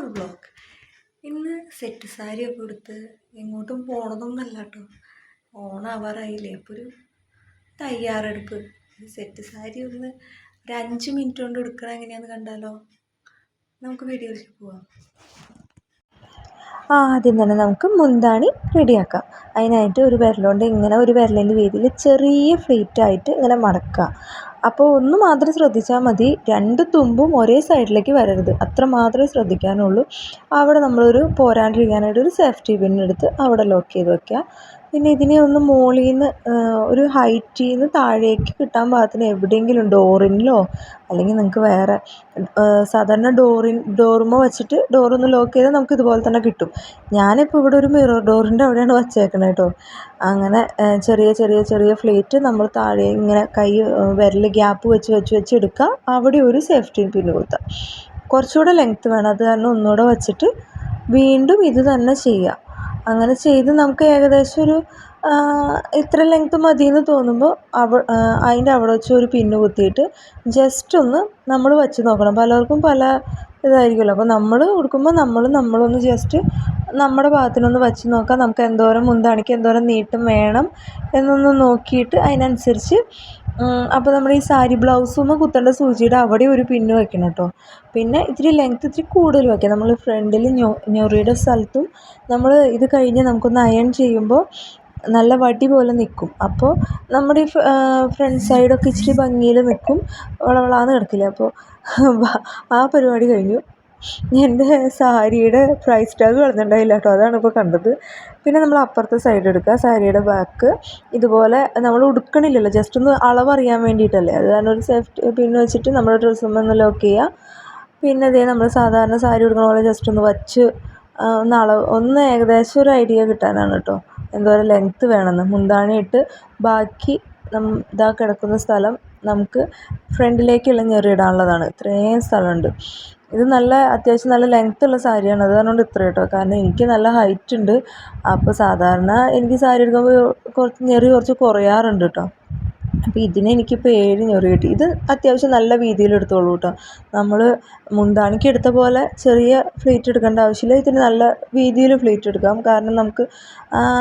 ഒരു ബ്ലോഗ് ഇന്ന് സെറ്റ് സാരിയൊക്കെ എടുത്ത് എങ്ങോട്ടും പോണതൊന്നല്ല കേട്ടോ ഓണാവാറായില്ലേ. അപ്പോൾ ഒരു തയ്യാറെടുപ്പ്. സെറ്റ് സാരി ഒന്ന് ഒരു അഞ്ച് മിനിറ്റ് കൊണ്ട് എടുക്കണം എങ്ങനെയാണെന്ന് കണ്ടാലോ? നമുക്ക് വീഡിയോയിലേക്ക് പോവാം. ആദ്യം തന്നെ നമുക്ക് മുന്താണി റെഡിയാക്കാം അതിനായിട്ട് ഒരു വിരലുകൊണ്ട് ഇങ്ങനെ ഒരു വിരലിന്റെ വീതിയിൽ ചെറിയ ഫ്ലീറ്റായിട്ട് ഇങ്ങനെ മടക്കുക. അപ്പോൾ ഒന്ന് മാത്രം ശ്രദ്ധിച്ചാൽ മതി. രണ്ട് തുമ്പും ഒരേ സൈഡിലേക്ക് വരരുത്. അത്ര മാത്രമേ ശ്രദ്ധിക്കാനുള്ളൂ. അവിടെ നമ്മളൊരു പോരാണ്ടിരിക്കാനായിട്ട് ഒരു സേഫ്റ്റി പിൻ എടുത്ത് അവിടെ ലോക്ക് ചെയ്ത് വെക്കുക. പിന്നെ ഇതിനെ ഒന്ന് മുകളിൽ നിന്ന് ഒരു ഹൈറ്റിൽ നിന്ന് താഴേക്ക് കിട്ടാൻ പാകത്തിന് എവിടെയെങ്കിലും ഡോറിനിലോ അല്ലെങ്കിൽ നിങ്ങൾക്ക് വേറെ സാധാരണ ഡോറിൻ ഡോറുമ്മ വെച്ചിട്ട് ഡോറൊന്ന് ലോക്ക് ചെയ്താൽ നമുക്ക് ഇതുപോലെ തന്നെ കിട്ടും. ഞാനിപ്പോൾ ഇവിടെ ഒരു മിറർ ഡോറിന്റെ അവിടെയാണ് വച്ചേക്കണത് കേട്ടോ അങ്ങനെ ചെറിയ ചെറിയ ചെറിയ ഫ്ലേറ്റ് നമ്മൾ താഴെ ഇങ്ങനെ കൈ വിരൽ ഗ്യാപ്പ് വെച്ച് വെച്ച് വെച്ച് എടുക്കുക അവിടെ ഒരു സേഫ്റ്റി പിൻ കൊടുക്കുക കുറച്ചുകൂടെ ലെങ്ത്ത് വേണം. അത് കാരണം ഒന്നുകൂടെ വെച്ചിട്ട് വീണ്ടും ഇത് തന്നെ ചെയ്യുക അങ്ങനെ ചെയ്ത് നമുക്ക് ഏകദേശം ഒരു ഇത്ര ലെങ്ത്ത് മതിയെന്ന് തോന്നുമ്പോൾ അവ അതിന്റെ അവിടെ വെച്ച് ഒരു പിന്ന് കുത്തിയിട്ട് ജസ്റ്റ് ഒന്ന് നമ്മൾ വെച്ച് നോക്കണം. പലർക്കും പല ഇതായിരിക്കുമല്ലോ. അപ്പോൾ നമ്മൾ കൊടുക്കുമ്പോൾ നമ്മൾ നമ്മളൊന്ന് ജസ്റ്റ് നമ്മുടെ ഭാഗത്തിനൊന്ന് വെച്ച് നോക്കാം. നമുക്ക് എന്തോരം മുന്താണിക്ക് എന്തോരം നീട്ടം വേണം എന്നൊന്ന് നോക്കിയിട്ട് അതിനനുസരിച്ച് അപ്പോൾ നമ്മൾ ഈ സാരി ബ്ലൗസുമ്മ കുത്തേണ്ട സൂചിയുടെ അവിടെ ഒരു പിന്ന് വെക്കണം കേട്ടോ പിന്നെ ഇത്തിരി ലെങ്ത് ഇത്തിരി കൂടുതൽ വെക്കാം. നമ്മൾ ഫ്രണ്ടിൽ ഞൊറിയുടെ സ്ഥലത്തും നമ്മൾ ഇത് കഴിഞ്ഞ് നമുക്കൊന്ന് അയൺ ചെയ്യുമ്പോൾ നല്ല വടി പോലെ നിൽക്കും. അപ്പോൾ നമ്മുടെ ഈ ഫ്രണ്ട് സൈഡൊക്കെ ഇച്ചിരി ഭംഗിയിൽ നിൽക്കും. വളവളാന്ന് കിടക്കില്ല? അപ്പോൾ ആ പരിപാടി കഴിഞ്ഞു. എന്റെ സാരിയുടെ പ്രൈസ് ടാഗ് കളഞ്ഞിട്ടുണ്ടായില്ല കേട്ടോ. അതാണ് ഇപ്പോൾ കണ്ടത്. പിന്നെ നമ്മൾ അപ്പുറത്തെ സൈഡ് എടുക്കുക. സാരിയുടെ ബാക്ക് ഇതുപോലെ നമ്മൾ ഉടുക്കണില്ലല്ലോ. ജസ്റ്റ് ഒന്ന് അളവറിയാൻ വേണ്ടിയിട്ടല്ലേ. അത് കാരണം ഒരു സേഫ്റ്റി പിന്നെ വെച്ചിട്ട് നമ്മുടെ ഡ്രസ്സ് ഒന്ന് ലോക്ക് ചെയ്യുക. പിന്നെ ഇതേ നമ്മൾ സാധാരണ സാരി ഉടുക്കണ പോലെ ജസ്റ്റ് ഒന്ന് വച്ച് ഒന്ന് അളവ് ഒന്ന് ഏകദേശം ഒരു ഐഡിയ കിട്ടാനാണ് കേട്ടോ. എന്തോരം ലെങ്ത്ത് വേണമെന്ന്. മുന്താണി ഇട്ട് ബാക്കി നം ഇതാ കിടക്കുന്ന സ്ഥലം നമുക്ക് ഫ്രണ്ടിലേക്കുള്ള ഞെറിയിടാനുള്ളതാണ് ഇത്രയും സ്ഥലമുണ്ട്. ഇത് നല്ല അത്യാവശ്യം നല്ല ലെങ്ത്ത് ഉള്ള സാരിയാണ്. അത് കാരണം ഇത്ര കേട്ടോ. കാരണം എനിക്ക് നല്ല ഹൈറ്റ് ഉണ്ട്. അപ്പോൾ സാധാരണ എനിക്ക് സാരി എടുക്കുമ്പോൾ കുറച്ച് ഞെറി കുറച്ച് കുറയാറുണ്ട് കേട്ടോ. അപ്പോൾ ഇതിനെ എനിക്കിപ്പോൾ ഏഴ് ഞെറി കിട്ടി. ഇത് അത്യാവശ്യം നല്ല വീതിയിൽ എടുത്തോളൂ കേട്ടോ. നമ്മൾ മുന്താണിക്ക് എടുത്ത പോലെ ചെറിയ ഫ്ലീറ്റ് എടുക്കേണ്ട ആവശ്യമില്ല. ഇതിന് നല്ല വീതിയിൽ ഫ്ലീറ്റ് എടുക്കാം. കാരണം നമുക്ക്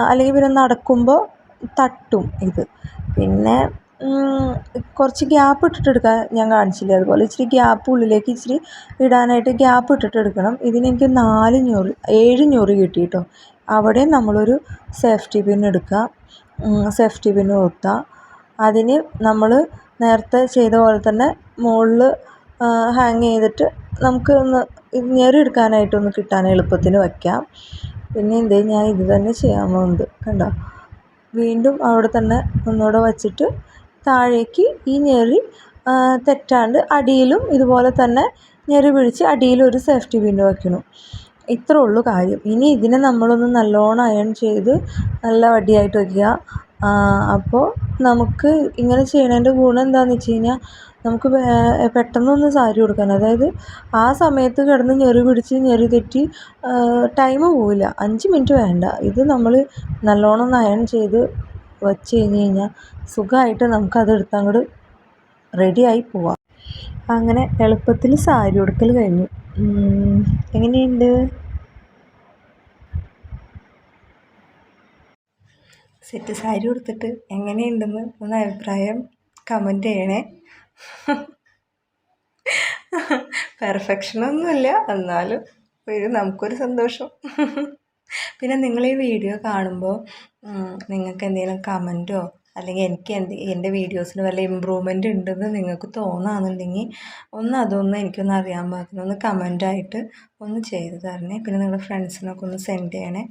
അല്ലെങ്കിൽ പിന്നെ നടക്കുമ്പോൾ തട്ടും ഇത്. പിന്നെ കുറച്ച് ഗ്യാപ്പ് ഇട്ടിട്ട് എടുക്കാൻ ഞാൻ കാണിച്ചില്ലേ? അതുപോലെ ഇച്ചിരി ഗ്യാപ്പ് ഉള്ളിലേക്ക് ഇച്ചിരി ഇടാനായിട്ട് ഗ്യാപ്പ് ഇട്ടിട്ട് എടുക്കണം. ഇതിന് എനിക്ക് നാല് ഞൊറി ഏഴ് ഞൊറി കിട്ടി കേട്ടോ അവിടെ നമ്മളൊരു സേഫ്റ്റി പിൻ എടുക്കുക. സേഫ്റ്റി പിൻ കുത്തുക അതിന് നമ്മൾ നേരത്തെ ചെയ്ത പോലെ തന്നെ മുകളിൽ ഹാങ് ചെയ്തിട്ട് നമുക്ക് ഒന്ന് ഞെറി എടുക്കാനായിട്ടൊന്ന് കിട്ടാൻ എളുപ്പത്തിന് വയ്ക്കാം. പിന്നെ എന്തേ ഞാൻ ഇത് തന്നെ ചെയ്യാൻ പോകുന്നത് കണ്ടോ? വീണ്ടും അവിടെ തന്നെ ഒന്നുകൂടെ വച്ചിട്ട് താഴേക്ക് ഈ ഞെറി തെറ്റാണ്ട് അടിയിലും ഇതുപോലെ തന്നെ ഞെറി പിടിച്ച് അടിയിലൊരു സേഫ്റ്റി വിൻഡോ വയ്ക്കണം ഇത്രേ ഉള്ളൂ കാര്യം. ഇനി ഇതിനെ നമ്മളൊന്ന് നല്ലോണം അയൺ ചെയ്ത് നല്ല വടിയായിട്ട് വയ്ക്കുക അപ്പോൾ നമുക്ക് ഇങ്ങനെ ചെയ്യണതിന്റെ ഗുണം എന്താണെന്ന് വെച്ച് കഴിഞ്ഞാൽ നമുക്ക് പെട്ടെന്നൊന്ന് സാരി കൊടുക്കാൻ അതായത് ആ സമയത്ത് കിടന്ന് ഞെറി പിടിച്ച് ഞെറി തെറ്റി ടൈം പോവില്ല. അഞ്ച് മിനിറ്റ് വേണ്ട. ഇത് നമ്മൾ നല്ലോണം ഒന്ന് അയൺ ചെയ്ത് വച്ച് കഴിഞ്ഞ് കഴിഞ്ഞാൽ സുഖമായിട്ട് നമുക്കത് എടുത്ത് അങ്ങോട്ട് റെഡിയായി പോവാം. അങ്ങനെ എളുപ്പത്തിൽ സാരി ഉടുക്കൽ കഴിഞ്ഞു. എങ്ങനെയുണ്ട്? സെറ്റ് സാരി ഉടുത്തിട്ട് എങ്ങനെയുണ്ടെന്ന് ഒന്ന് അഭിപ്രായം കമന്റ് ചെയ്യണേ. പെർഫെക്ഷനൊന്നുമില്ല എന്നാലും ഒരു നമുക്കൊരു സന്തോഷം. പിന്നെ നിങ്ങൾ ഈ വീഡിയോ കാണുമ്പോൾ നിങ്ങൾക്ക് എന്തെങ്കിലും കമന്റോ അല്ലെങ്കിൽ എനിക്ക് എന്ത് എന്റെ വീഡിയോസിന് വല്ല ഇമ്പ്രൂവ്മെന്റ് ഉണ്ടെന്ന് നിങ്ങൾക്ക് തോന്നുകയാണെന്നുണ്ടെങ്കിൽ ഒന്ന് അതൊന്ന് എനിക്കൊന്ന് അറിയാൻ പാകത്തിന് ഒന്ന് കമന്റായിട്ട് ഒന്ന് ചെയ്ത് തരണേ. പിന്നെ നിങ്ങളുടെ ഫ്രണ്ട്സിനൊക്കെ ഒന്ന് സെൻഡ് ചെയ്യണേ.